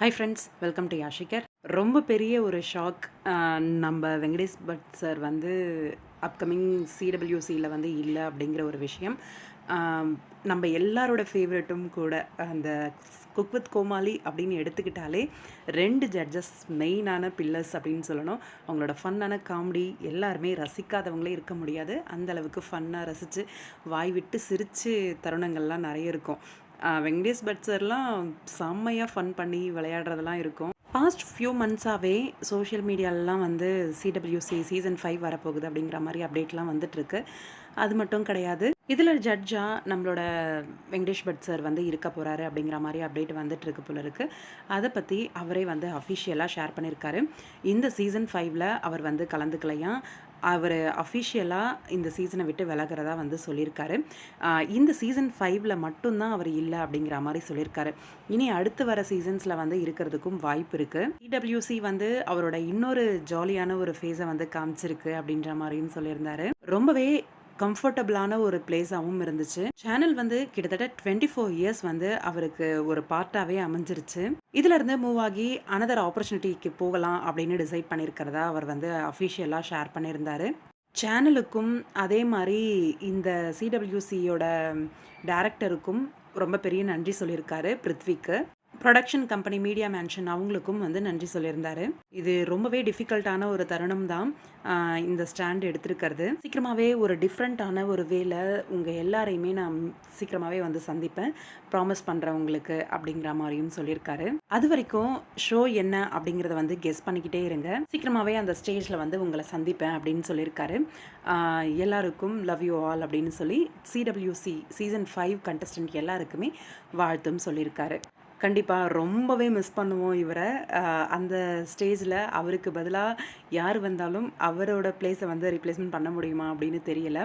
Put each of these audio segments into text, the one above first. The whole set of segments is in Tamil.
ஹாய் ஃப்ரெண்ட்ஸ் வெல்கம் டு யாஷிகர் ரொம்ப பெரிய ஒரு ஷாக் நம்ம வெங்கடேஷ் பட் சார் வந்து அப்கமிங் சிடபிள்யூசியில் வந்து இல்லை அப்படிங்கிற ஒரு விஷயம். நம்ம எல்லாரோட ஃபேவரட்டும் கூட அந்த குக் வித் கோமாளி அப்படின்னு எடுத்துக்கிட்டாலே ரெண்டு ஜட்ஜஸ் மெயினான பில்லர்ஸ் அப்படின்னு சொல்லணும். அவங்களோட ஃபன்னான காமெடி எல்லாருமே ரசிக்காதவங்களே இருக்க முடியாது. அந்த அளவுக்கு ஃபன்னாக ரசித்து வாய் விட்டு சிரித்து தருணங்கள்லாம் நிறைய இருக்கும். வெங்கடேஷ் பட் சார்லாம் செம்மையாக ஃபன் பண்ணி விளையாடுறதெல்லாம் இருக்கும். பாஸ்ட் ஃபியூ மந்த்ஸாகவே சோஷியல் மீடியாலலாம் வந்து சிடபிள்யூசி சீசன் ஃபைவ் வரப்போகுது அப்படிங்கிற மாதிரி அப்டேட்லாம் வந்துட்டுருக்கு. அது மட்டும் கிடையாது. இதில் ஜட்ஜாக நம்மளோட வெங்கடேஷ் பட் சார் வந்து இருக்க போகிறாரு அப்படிங்கிற மாதிரி அப்டேட் வந்துட்டுருக்கு போல இருக்கு. அதை பற்றி அவரே வந்து அஃபிஷியலாக ஷேர் பண்ணியிருக்காரு இந்த சீசன் ஃபைவ்ல அவர் வந்து கலந்துக்கலையாம் அவர் அஃபிஷியலாக இந்த சீசனை விட்டு விலகிறதா வந்து சொல்லியிருக்காரு இந்த சீசன் ஃபைவ்ல மட்டும்தான் அவர் இல்லை அப்படிங்கிற மாதிரி சொல்லியிருக்காரு இனி அடுத்து வர சீசன்ஸில் வந்து இருக்கிறதுக்கும் வாய்ப்பு இருக்குது இடபிள்யூசி வந்து அவரோட இன்னொரு ஜாலியான ஒரு ஃபேஸை வந்து காமிச்சிருக்கு அப்படின்ற மாதிரியும் சொல்லியிருந்தாரு. ரொம்பவே கம்ஃபர்டபுளான ஒரு பிளேஸாகவும் இருந்துச்சு. சேனல் வந்து கிட்டத்தட்ட டுவெண்ட்டி ஃபோர் இயர்ஸ் வந்து அவருக்கு ஒரு பார்ட்டாகவே அமைஞ்சிருச்சு. இதிலிருந்து மூவ் ஆகி அனதர் ஆப்பர்ச்சுனிட்டிக்கு போகலாம் அப்படின்னு டிசைட் பண்ணியிருக்கிறதா அவர் வந்து அஃபிஷியலாக ஷேர் பண்ணியிருந்தாரு. சேனலுக்கும் அதே மாதிரி இந்த சிடபிள்யூசியோட டேரக்டருக்கும் ரொம்ப பெரிய நன்றி சொல்லியிருக்காரு பிருத்விக்கு. ப்ரொடக்ஷன் கம்பெனி மீடியா மேன்ஷன் அவங்களுக்கும் வந்து நன்றி சொல்லியிருந்தாரு. இது ரொம்பவே டிஃபிகல்ட்டான ஒரு தருணம் தான் இந்த ஸ்டாண்ட் எடுத்திருக்கிறது. சீக்கிரமாகவே ஒரு டிஃப்ரெண்ட்டான ஒரு வேல உங்கள் எல்லாரையுமே நான் சீக்கிரமாகவே வந்து சந்திப்பேன். ப்ராமிஸ் பண்ணுறவங்களுக்கு அப்படிங்கிற மாதிரியும் சொல்லியிருக்காரு. அது வரைக்கும் ஷோ என்ன அப்படிங்கிறத வந்து கெஸ் பண்ணிக்கிட்டே இருங்க. சீக்கிரமாகவே அந்த ஸ்டேஜில் வந்து உங்களை சந்திப்பேன் அப்படின்னு சொல்லியிருக்காரு. எல்லாருக்கும் லவ் யூ ஆல் அப்படின்னு சொல்லி சிடபிள்யூசி சீசன் ஃபைவ் கண்டஸ்டன்ட் எல்லாருக்குமே வாழ்த்தும் சொல்லியிருக்காரு. கண்டிப்பாக ரொம்பவே மிஸ் பண்ணுவோம் இவரை. அந்த ஸ்டேஜில் அவருக்கு பதிலாக யார் வந்தாலும் அவரோட பிளேஸை வந்து ரீப்ளேஸ்மெண்ட் பண்ண முடியுமா அப்படின்னு தெரியல.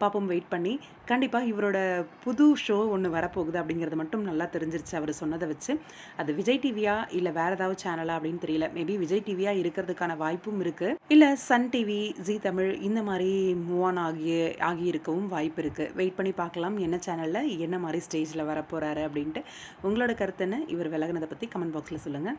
பாப்போம் வெயிட் பண்ணி. கண்டிப்பாக இவரோட புது ஷோ ஒன்று வரப்போகுது அப்படிங்கிறது மட்டும் நல்லா தெரிஞ்சிருச்சு அவர் சொன்னதை வச்சு. அது விஜய் டிவியா இல்லை வேற ஏதாவது சேனலா அப்படின்னு தெரியல. மேபி விஜய் டிவியா இருக்கிறதுக்கான வாய்ப்பும் இருக்கு. இல்லை சன் டிவி ஜி தமிழ் இந்த மாதிரி மூவ் ஆன் ஆகி ஆகி இருக்கவும் வாய்ப்பு இருக்கு. வெயிட் பண்ணி பார்க்கலாம் என்ன சேனலில் என்ன மாதிரி ஸ்டேஜில் வரப்போறாரு அப்படின்ட்டு. உங்களோட கருத்து என்ன? இவர் விலகினதை பற்றி கமெண்ட் பாக்ஸில் சொல்லுங்கள்